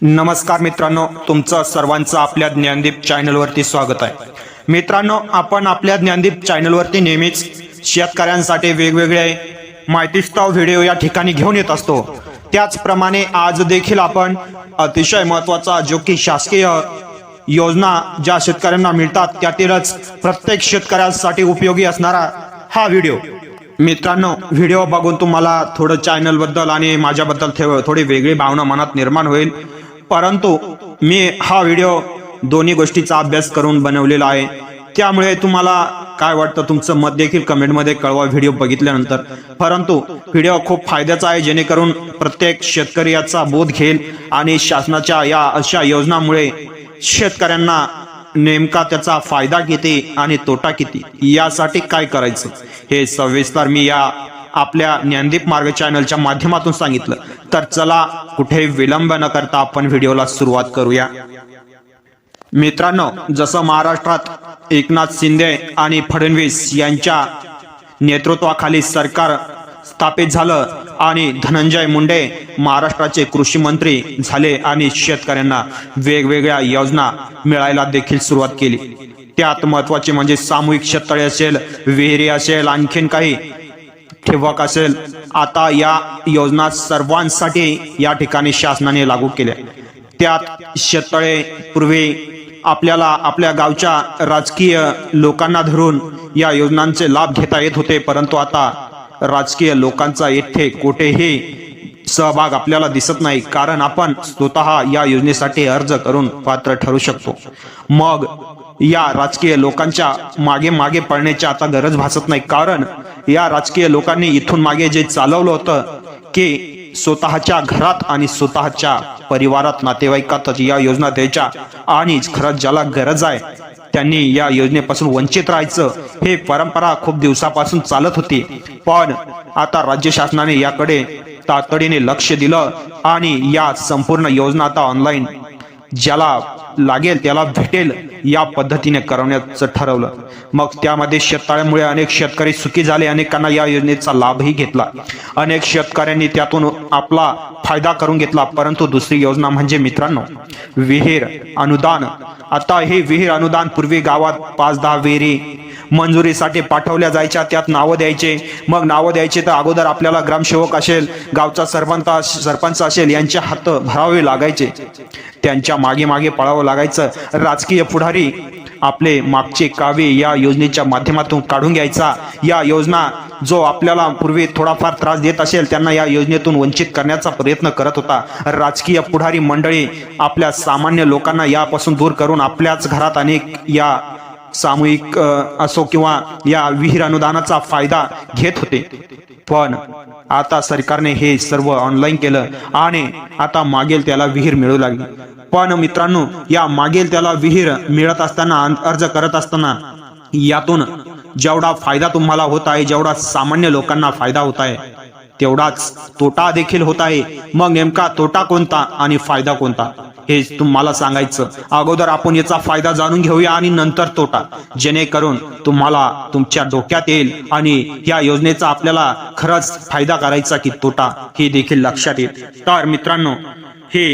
नमस्कार मित्रांनो तुमचं सर्वांचं आपल्या ज्ञानदीप चॅनलवरती स्वागत आहे. मित्रांनो आपण आपल्या ज्ञानदीप चॅनलवरती नेहमीच शेतकऱ्यांसाठी वेगवेगळे माहितीस्ताव व्हिडिओ या ठिकाणी घेऊन येत असतो. त्याचप्रमाणे आज देखील आपण अतिशय महत्त्वाचा जो की शासकीय योजना ज्या शेतकऱ्यांना मिळतात त्यातीलच प्रत्येक शेतकऱ्यांसाठी उपयोगी असणारा हा व्हिडिओ मित्रांनो व्हिडिओ बघून तुम्हाला थोडं चॅनलबद्दल आणि माझ्याबद्दल थोडी वेगळी भावना मनात निर्माण होईल. परंतु मी हा व्हिडिओ दोन्ही गोष्टीचा अभ्यास करून बनवलेला आहे. त्यामुळे तुम्हाला काय वाटतं? तुमचं मत देखील कमेंटमध्ये कळवा व्हिडिओ बघितल्यानंतर. परंतु व्हिडिओ खूप फायद्याचा आहे जेणेकरून प्रत्येक शेतकरी याचा बोध घेईल आणि शासनाच्या या अशा योजनामुळे शेतकऱ्यांना नेमका त्याचा फायदा किती आणि तोटा किती? यासाठी काय करायचं? हे सविस्तर मी या आपल्या ज्ञानदीप मार्ग चॅनलच्या माध्यमातून सांगितलं. तर चला कुठे विलंब न करता आपण व्हिडिओला सुरुवात करूया. मित्रांनो जसं महाराष्ट्रात एकनाथ शिंदे आणि फडणवीस यांच्या नेतृत्वाखाली सरकार स्थापित झालं आणि धनंजय मुंडे महाराष्ट्राचे कृषी मंत्री झाले आणि शेतकऱ्यांना वेगवेगळ्या योजना मिळायला देखील सुरुवात केली. त्यात महत्त्वाचे म्हणजे सामूहिक शेततळे असेल विहिरी असेल आणखीन काही ठेवक असेल आता या योजना सर्वांसाठी या ठिकाणी शासनाने लागू केल्या. त्यात शेततळे पूर्वी आपल्याला आपल्या गावच्या राजकीय लोकांना धरून या योजनांचे लाभ घेता येत होते परंतु आता राजकीय लोकांचा येथे कोठेही सहभाग आपल्याला दिसत नाही कारण आपण स्वतः या योजनेसाठी अर्ज करून पात्र ठरू शकतो. मग या राजकीय लोकांच्या मागे मागे पडण्याची आता गरज भासत नाही कारण या राजकीय लोकांनी इथून मागे जे चालवलं होतं की स्वतःच्या घरात आणि स्वतःच्या परिवारात नातेवाईकातच या योजना द्यायच्या. आणि खरंच ज्याला गरज आहे त्यांनी या योजनेपासून वंचित राहायचं. हे परंपरा खूप दिवसापासून चालत होती. पण आता राज्य शासनाने याकडे तातडीने लक्ष दिलं आणि या संपूर्ण योजना आता ऑनलाईन ज्याला लागेल त्याला भेटेल या पद्धतीने करवण्याचं ठरवलं. मग त्यामध्ये शेततळ्यामुळे अनेक शेतकरी सुखी झाले अनेकांना या योजनेचा लाभही घेतला. अनेक शेतकऱ्यांनी त्यातून आपला फायदा करून घेतला. परंतु दुसरी योजना म्हणजे मित्रांनो विहीर अनुदान. आता हे विहीर अनुदान पूर्वी गावात पाच दहा विहिरी मंजुरीसाठी पाठवल्या जायच्या त्यात नावं द्यायचे. मग नावं द्यायचे तर अगोदर आपल्याला ग्रामसेवक असेल गावचा सरपंच सरपंच असेल यांचे हात भरावे लागायचे. त्यांच्या मागे मागे पळावं लागायचं. राजकीय पुढारी आपले मागचे कावे या योजनेच्या माध्यमातून काढून घ्यायचा. या योजना जो आपल्याला पूर्वी थोडाफार त्रास देत असेल त्यांना या योजनेतून वंचित करण्याचा प्रयत्न करत होता. राजकीय पुढारी मंडळी आपल्या सामान्य लोकांना यापासून दूर करून आपल्याच घरात अनेक या सामूहिक असो किंवा या विहीर अनुदानाचा फायदा घेत होते. पण आता सरकारने हे सर्व ऑनलाईन केलं आणि आता मागेल त्याला विहीर मिळू लागली. पण मित्रांनो या मागेल त्याला विहीर मिळत असताना अर्ज करत असताना यातून जेवढा फायदा तुम्हाला होत आहे जेवढा सामान्य लोकांना फायदा होत आहे तेवढाच तोटा देखील होत आहे. मग नेमका तोटा कोणता आणि फायदा कोणता? हे तुम्हाला सांगायचं. अगोदर आपण याचा फायदा जाणून घेऊया आणि नंतर तोटा. जेणेकरून तुम्हाला तुमच्या डोक्यात येईल आणि या योजनेचा आपल्याला खरंच फायदा करायचा की तोटा हे देखील लक्षात येईल. तर मित्रांनो हे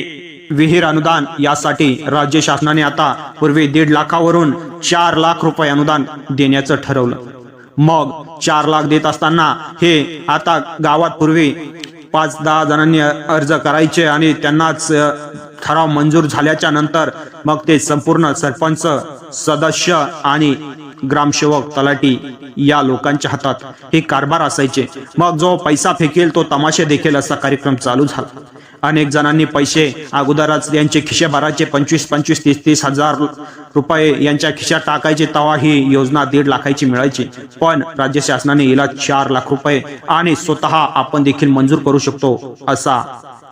विहीर अनुदान यासाठी राज्य शासनाने आता पूर्वी दीड लाखावरून चार लाख रुपये अनुदान देण्याचं ठरवलं. मग चार लाख देत असताना हे आता गावात पूर्वी पाच दहा जणांनी अर्ज करायचे आणि त्यांनाच ठराव मंजूर झाल्याच्यानंतर मग ते संपूर्ण सरपंच सदस्य आणि ग्रामसेवक तलाठी या लोकांच्या हातात हे कारभार असायचे. मग जो पैसा फेकेल तो तमाशे देखील असा कार्यक्रम चालू झाला. अनेक जणांनी पैसे अगोदरच यांचे खिशेभराचे पंचवीस पंचवीस तीस तीस हजार रुपये यांच्या खिशात टाकायचे. तेव्हा ही योजना दीड लाखाची मिळायची. पण राज्य शासनाने हिला चार लाख रुपये आणि स्वतः आपण देखील मंजूर करू शकतो असा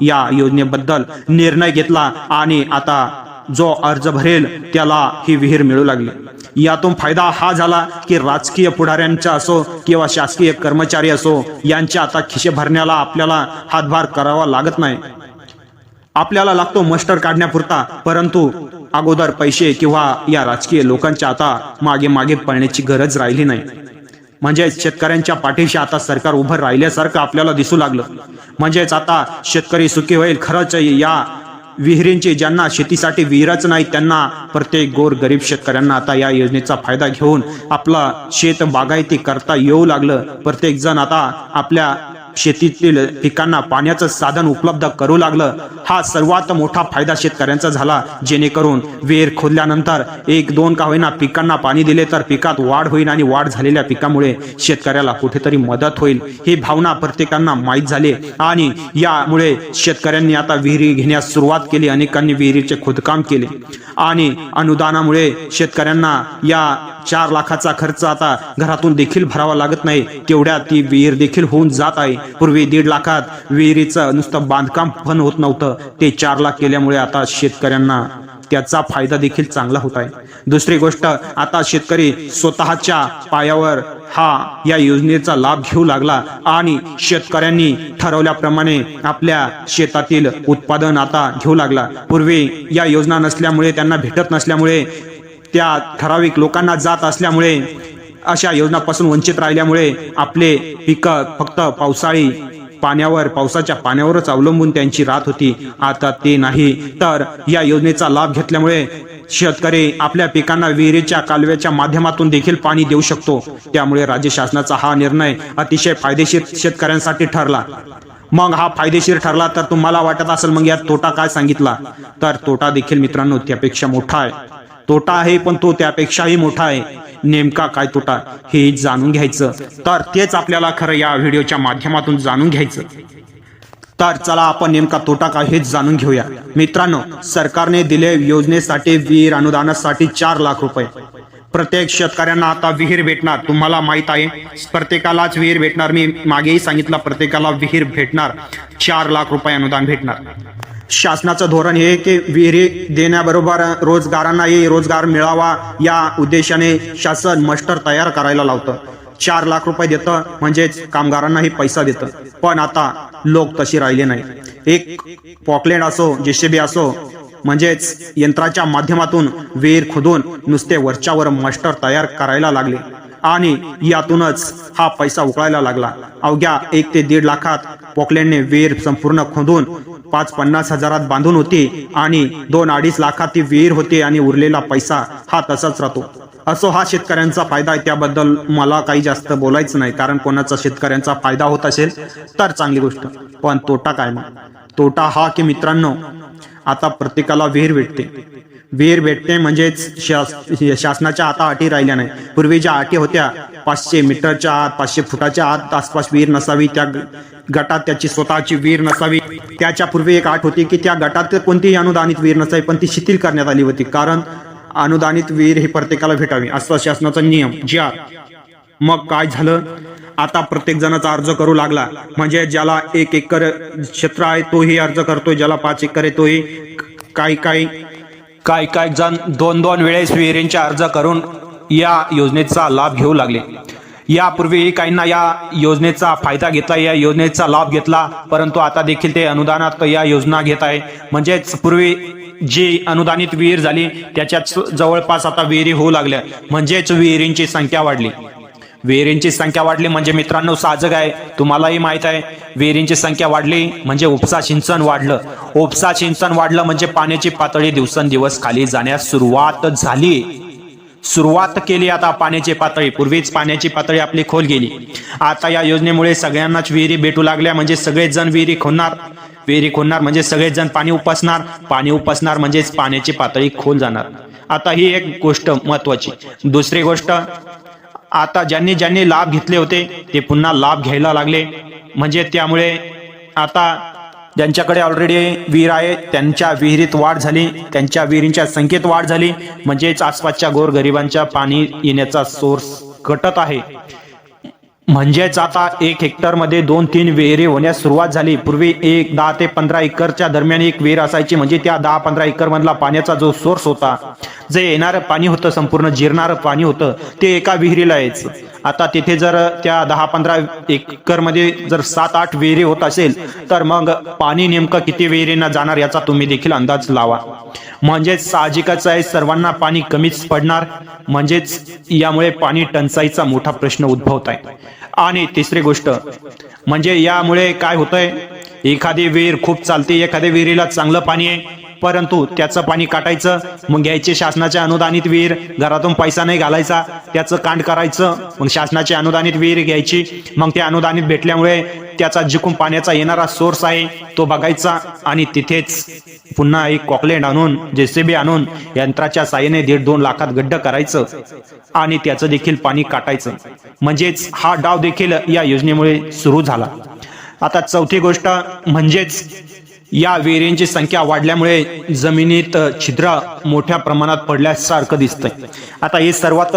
या योजनेबद्दल निर्णय घेतला आणि आता जो अर्ज भरेल त्याला ही विहीर मिळू लागली. यातून फायदा हा झाला की राजकीय पुढाऱ्यांचा असो किंवा शासकीय कर्मचारी असो यांच्या आता खिशे भरण्याला आपल्याला हातभार करावा लागत नाही. आपल्याला लागतो मस्टर काढण्यापुरता परंतु अगोदर पैसे किंवा या राजकीय लोकांच्या आता मागे मागे पळण्याची गरज राहिली नाही. म्हणजे शेतकऱ्यांच्या पाठीशी आता सरकार उभं राहिल्यासारखं आपल्याला दिसू लागलं. म्हणजेच आता शेतकरी सुखी होईल. खरंच या विहिरींची ज्यांना शेतीसाठी विहिरच नाही त्यांना प्रत्येक गोर गरीब शेतकऱ्यांना आता या योजनेचा फायदा घेऊन आपला शेत बागायती करता येऊ लागलं. प्रत्येक जण आता आपल्या शेतीतील पिकांना पाण्याचं साधन उपलब्ध करू लागलं. हा सर्वात मोठा फायदा शेतकऱ्यांचा झाला. जेणेकरून वेर खोदल्यानंतर एक दोन का होईना पिकांना पाणी दिले तर पिकात वाढ होईल आणि वाढ झालेल्या पिकामुळे शेतकऱ्याला कुठेतरी मदत होईल. ही भावना प्रत्येकांना माहीत झाली आणि यामुळे शेतकऱ्यांनी आता विहिरी घेण्यास सुरुवात केली. अनेकांनी विहिरीचे खोदकाम केले आणि अनुदानामुळे शेतकऱ्यांना या चार लाखाचा खर्च आता घरातून देखील भरावा लागत नाही. तेवढ्या ती विहीर देखील होऊन जात आहे. पूर्वी दीड लाखात विहिरीचं नुसतं बांधकाम पण होत नव्हतं. ते चार लाख केल्यामुळे आता शेतकऱ्यांना त्याचा फायदा देखील चांगला होत आहे. दुसरी गोष्ट आता शेतकरी स्वतःच्या पायावर हा या योजनेचा लाभ घेऊ लागला आणि शेतकऱ्यांनी ठरवल्याप्रमाणे आपल्या शेतातील उत्पादन आता घेऊ लागला. पूर्वी या योजना नसल्यामुळे त्यांना भेटत नसल्यामुळे त्या ठराविक लोकांना जात असल्यामुळे अशा योजनापासून वंचित राहिल्यामुळे आपले पिकं फक्त पावसाळी पाण्यावर पावसाच्या पाण्यावरच अवलंबून त्यांची राहत होती. आता ते नाही. तर या योजनेचा लाभ घेतल्यामुळे शेतकरी आपल्या पिकांना विहिरीच्या कालव्याच्या माध्यमातून देखील पाणी देऊ शकतो. त्यामुळे राज्य शासनाचा हा निर्णय अतिशय फायदेशीर शेतकऱ्यांसाठी ठरला. मग हा फायदेशीर ठरला तर तुम्हाला वाटत असेल मग यात तोटा काय सांगितला? तर तोटा देखील मित्रांनो त्यापेक्षा मोठा आहे. तोटा आहे पण तो त्यापेक्षाही मोठा आहे. नेमका काय तोटा? हे जाणून घ्यायचं. तर तेच आपल्याला खरं या व्हिडिओच्या माध्यमातून जाणून घ्यायचं. तर चला आपण नेमका तोटा काय हेच जाणून घेऊया. मित्रांनो सरकारने दिले योजनेसाठी विहीर अनुदानासाठी चार लाख रुपये. प्रत्येक शेतकऱ्यांना आता विहीर भेटणार. तुम्हाला माहीत आहे प्रत्येकालाच विहीर भेटणार. मी मागेही सांगितलं प्रत्येकाला विहीर भेटणार. चार लाख रुपये अनुदान भेटणार. शासनाचं धोरण हे की विहिरी देण्याबरोबर रोजगारांनाही रोजगार मिळावा या उद्देशाने शासन मस्टर तयार करायला लावतं. चार लाख रुपये देतं म्हणजेच कामगारांनाही पैसा देतं. पण आता लोक तशी राहिले नाही एक पॉकलेट असो जेसीबी असो म्हणजेच यंत्राच्या माध्यमातून विहीर खोदून नुसते वरच्यावर मास्टर तयार करायला लागले. आणि यातूनच हा पैसा उकळायला लागला. अवघ्या एक ते दीड लाखात पोकलेंडने विहीर संपूर्ण खोदून पाच पन्नास हजारात बांधून होती आणि दोन अडीच लाखात ती विहीर होती आणि उरलेला पैसा हा तसाच राहतो. असो हा शेतकऱ्यांचा फायदा आहे त्याबद्दल मला काही जास्त बोलायचं नाही कारण कोणाचा शेतकऱ्यांचा फायदा होत असेल तर चांगली गोष्ट. पण तोटा काय मग? तोटा हा की मित्रांनो आता प्रत्येकाला विहीर भेटते. विहीर भेटते म्हणजेच शास शासनाच्या आता अटी राहिल्या नाही. पूर्वी ज्या अटी होत्या पाचशे मीटरच्या आत पाचशे फुटाच्या आत आसपास विहीर नसावी त्या गटात त्याची स्वतःची वीर नसावी. त्याच्या पूर्वी एक आठ होती की त्या गटात कोणतीही अनुदानित वीर नसावी पण ती शिथिल करण्यात आली होती. कारण अनुदानित वीर ही प्रत्येकाला भेटावी. असा शासनाचा नियम. ज्या मग काय झालं? आता प्रत्येक जणाचा अर्ज करू लागला. म्हणजे ज्याला एक एकर क्षेत्र आहे तोही अर्ज करतोय. ज्याला पाच एकर आहे तोही काही काही काय काय जण दोन दोन वेळेस विहिरींचे अर्ज करून या योजनेचा लाभ घेऊ लागले. यापूर्वी काहींना या योजनेचा फायदा घेतला या योजनेचा लाभ घेतला परंतु आता देखील ते अनुदानात या योजना घेत आहे. म्हणजेच पूर्वी जी अनुदानित विहीर झाली त्याच्यात जवळपास आता विहिरी होऊ लागल्या. म्हणजेच विहिरींची संख्या वाढली. विहिरींची संख्या वाढली म्हणजे मित्रांनो साजग आहे. तुम्हालाही माहीत आहे विहिरींची संख्या वाढली म्हणजे उपसा सिंचन वाढलं. उपसा सिंचन वाढलं म्हणजे पाण्याची पातळी दिवसेंदिवस खाली जाण्यास सुरुवात झाली. सुरुवात केली. आता पाण्याची पातळी. पूर्वीच पाण्याची पातळी आपली खोल गेली. आता या योजनेमुळे सगळ्यांनाच विहिरी भेटू लागल्या. म्हणजे सगळेच जण विहिरी खोलणार विहिरी खोलणार म्हणजे सगळेच जण पाणी उपसणार. पाणी उपसणार म्हणजेच पाण्याची पातळी खोल जाणार. आता ही एक गोष्ट महत्वाची दुसरी गोष्ट आता ज्यांनी ज्यांनी लाभ घेतले होते ते पुन्हा लाभ घ्यायला लागले. म्हणजे त्यामुळे आता ज्यांच्याकडे ऑलरेडी विहीर आहे त्यांच्या विहिरीत वाढ झाली. त्यांच्या विहिरींच्या संख्येत वाढ झाली. म्हणजेच आसपासच्या गोरगरिबांच्या पाणी येण्याचा सोर्स घटत आहे. म्हणजेच आता एक हेक्टरमध्ये दोन तीन विहिरी होण्यास सुरुवात झाली. पूर्वी एक दहा ते पंधरा एकरच्या दरम्यान एक विहीर असायची. म्हणजे त्या दहा पंधरा एकर मधला पाण्याचा जो सोर्स होता जे येणारं पाणी होतं संपूर्ण जिरणारं पाणी होतं ते एका विहिरीला यायचं. आता तिथे जर त्या दहा पंधरा एकरमध्ये जर सात आठ विहिरी होत असेल तर मग पाणी नेमकं किती विहिरींना जाणार याचा तुम्ही देखील अंदाज लावा. म्हणजेच साहजिकच आहे सर्वांना पाणी कमीच पडणार. म्हणजेच यामुळे पाणी टंचाईचा मोठा प्रश्न उद्भवत आहे. आणि तिसरी गोष्ट म्हणजे यामुळे काय होतंय? एखादी विहीर खूप चालते एखाद्या विहिरीला चांगलं पाणी आहे परंतु त्याचं पाणी काटायचं मग घ्यायचे शासनाच्या अनुदानित विहीर घरातून पैसा नाही घालायचा त्याचं कांड करायचं मग शासनाची अनुदानित विहीर घ्यायची मग ते अनुदानित भेटल्यामुळे त्याचा जिकून पाण्याचा येणारा सोर्स आहे तो बघायचा आणि तिथेच पुन्हा एक कॉकलेंड आणून जेसीबी आणून यंत्राच्या साह्याने दीड दोन लाखात गड्ड करायचं आणि त्याचं देखील पाणी काटायचं. म्हणजेच हा डाव देखील या योजनेमुळे सुरू झाला. आता चौथी गोष्ट म्हणजेच या विहिरींची संख्या वाढल्यामुळे जमिनीत छिद्र मोठ्या प्रमाणात पडल्यासारखं दिसतंय. आता ही सर्वात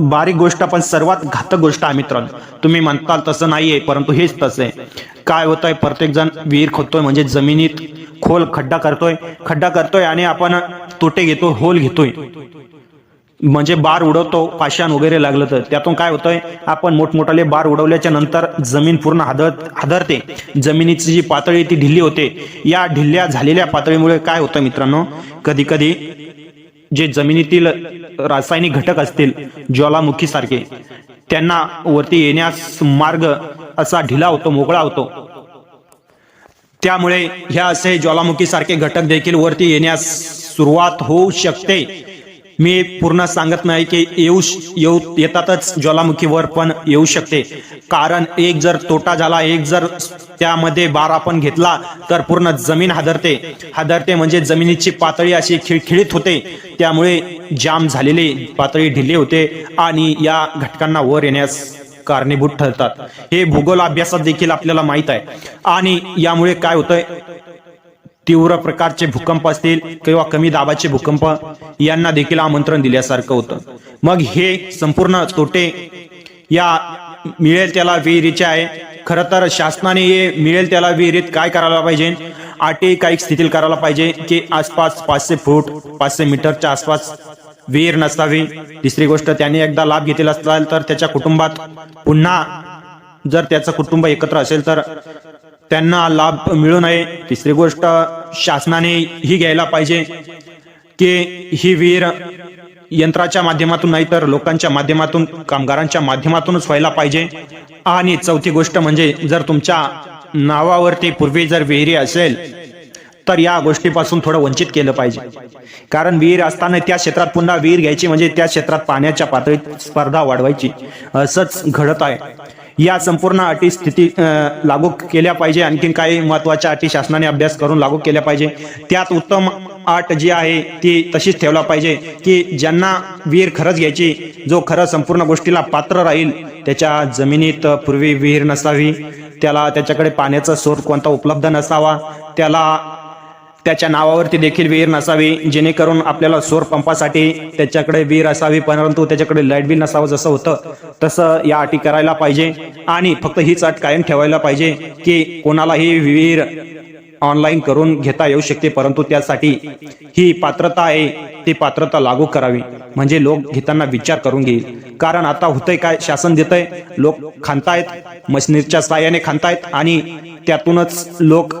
बारीक गोष्ट पण सर्वात घातक गोष्ट आहे मित्रांनो. तुम्ही म्हणताल तसं नाहीये परंतु हेच तसं आहे. काय होत आहे प्रत्येक जण विहीर खोदतोय म्हणजे जमिनीत खोल खड्डा करतोय खड्डा करतोय आणि आपण तोटे घेतो होल घेतोय. म्हणजे बार उडवतो पाषाण वगैरे लागलं तर. त्यातून काय होतंय आपण मोठमोठाले बार उडवल्याच्या नंतर जमीन पूर्ण हादर हादरते. जमिनीची जी पातळी ती ढिल्ली होते. या ढिल्ल्या झालेल्या पातळीमुळे काय होतं मित्रांनो? कधी कधी जे जमिनीतील रासायनिक घटक असतील ज्वालामुखी सारखे त्यांना वरती येण्यास मार्ग असा ढिला होतो मोकळा होतो. त्यामुळे ह्या असे ज्वालामुखी सारखे घटक देखील वरती येण्यास सुरुवात होऊ शकते. मी पूर्ण सांगत नाही की येऊ येऊ येतातच ज्वालामुखीवर पण येऊ शकते. कारण एक जर तोटा झाला एक जर त्यामध्ये बार आपण घेतला तर पूर्ण जमीन हादरते. हादरते म्हणजे जमिनीची पातळी अशी खिळखिळीत होते. त्यामुळे जाम झालेली पातळी ढिली होते आणि या घटकांना वर येण्यास कारणीभूत ठरतात. हे भूगोल अभ्यासात देखील आपल्याला माहीत आहे. आणि यामुळे काय होतंय? तीव्र प्रकारचे भूकंप असतील किंवा कमी दाबाचे भूकंप यांना देखील आमंत्रण दिल्यासारखं होतं. मग हे संपूर्ण तोटे या मिळेल त्याला विहिरीचे आहे. खरं तर शासनाने हे मिळेल त्याला विहिरीत काय करायला पाहिजे? आटे काही स्थितील करायला पाहिजे की आसपास पाचशे फूट पाचशे मीटरच्या आसपास विहीर नसावी. तिसरी गोष्ट त्याने एकदा लाभ घेतलेला असेल तर त्याच्या कुटुंबात पुन्हा जर त्याचं कुटुंब एकत्र असेल तर त्यांना लाभ मिळू नये. तिसरी गोष्ट शासनाने ही घ्यायला पाहिजे की ही विहीर यंत्राच्या माध्यमातून नाही तर लोकांच्या माध्यमातून कामगारांच्या माध्यमातूनच व्हायला पाहिजे. आणि चौथी गोष्ट म्हणजे जर तुमच्या नावावरती पूर्वी जर विहिरी असेल तर या गोष्टीपासून थोडं वंचित केलं पाहिजे. कारण विहीर असताना त्या क्षेत्रात पुन्हा विहीर घ्यायची म्हणजे त्या क्षेत्रात पाण्याच्या पातळीत स्पर्धा वाढवायची. असंच घडत आहे. या संपूर्ण अटी स्थिती लागू केल्या पाहिजे. आणखीन काही महत्त्वाच्या अटी शासनाने अभ्यास करून लागू केल्या पाहिजे. त्यात उत्तम आट जी आहे ती तशीच ठेवला पाहिजे की ज्यांना विहीर खरंच घ्यायची जो खरं संपूर्ण गोष्टीला पात्र राहील त्याच्या जमिनीत पूर्वी विहीर नसावी त्याला त्याच्याकडे पाण्याचा स्रोत कोणता उपलब्ध नसावा त्याला त्याच्या नावावरती देखील विहीर नसावी जेणेकरून आपल्याला सौर पंपासाठी त्याच्याकडे विहीर असावी परंतु त्याच्याकडे लाइट बिल नसावं जसं होतं तसं या अटी करायला पाहिजे. आणि फक्त हीच अट कायम ठेवायला पाहिजे की कोणालाही विहीर ऑनलाईन करून घेता येऊ शकते परंतु त्यासाठी ही पात्रता आहे ती पात्रता लागू करावी. म्हणजे लोक घेताना विचार करून घेईल. कारण आता होतंय काय शासन देतंय लोक खांतायत मशनीरच्या साह्याने खांतायत आणि त्यातूनच लोक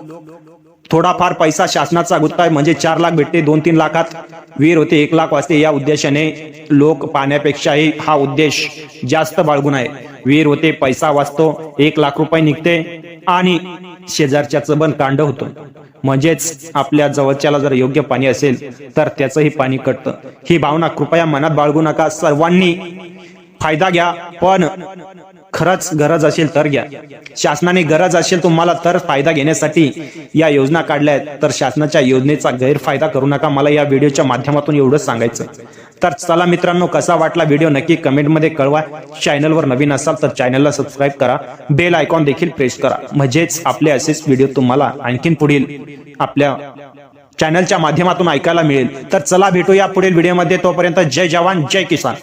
थोडाफार पैसा शासनाचा गुत्ताय म्हणजे चार लाख भेटते दोन तीन लाखात वीर होते एक लाख वाचते. या उद्देशाने लोक पाण्यापेक्षाही हा उद्देश जास्त बाळगून आहे. वीर होते पैसा वाचतो एक लाख रुपये निघते आणि शेजारच्याचं पण कांड होतं. म्हणजेच आपल्या जवळच्याला जर योग्य पाणी असेल तर त्याचंही पाणी कटतं. ही भावना कृपया मनात बाळगू नका. सर्वांनी फायदा घ्या पण खरंच गरज असेल तर घ्या. शासनाने गरज असेल तुम्हाला तर फायदा घेण्यासाठी या योजना काढल्या आहेत तर शासनाच्या योजनेचा गैरफायदा करू नका. मला या व्हिडिओच्या माध्यमातून एवढंच सांगायचं तर चला मित्रांनो कसा वाटला व्हिडिओ नक्की कमेंटमध्ये कळवा. चॅनलवर नवीन असाल तर चॅनलला सबस्क्राईब करा. बेल आयकॉन देखील प्रेस करा. म्हणजेच आपले असेच व्हिडिओ तुम्हाला आणखीन पुढील आपल्या चॅनलच्या माध्यमातून ऐकायला मिळेल. तर चला भेटूया पुढील व्हिडिओमध्ये. तोपर्यंत जय जवान जय किसान.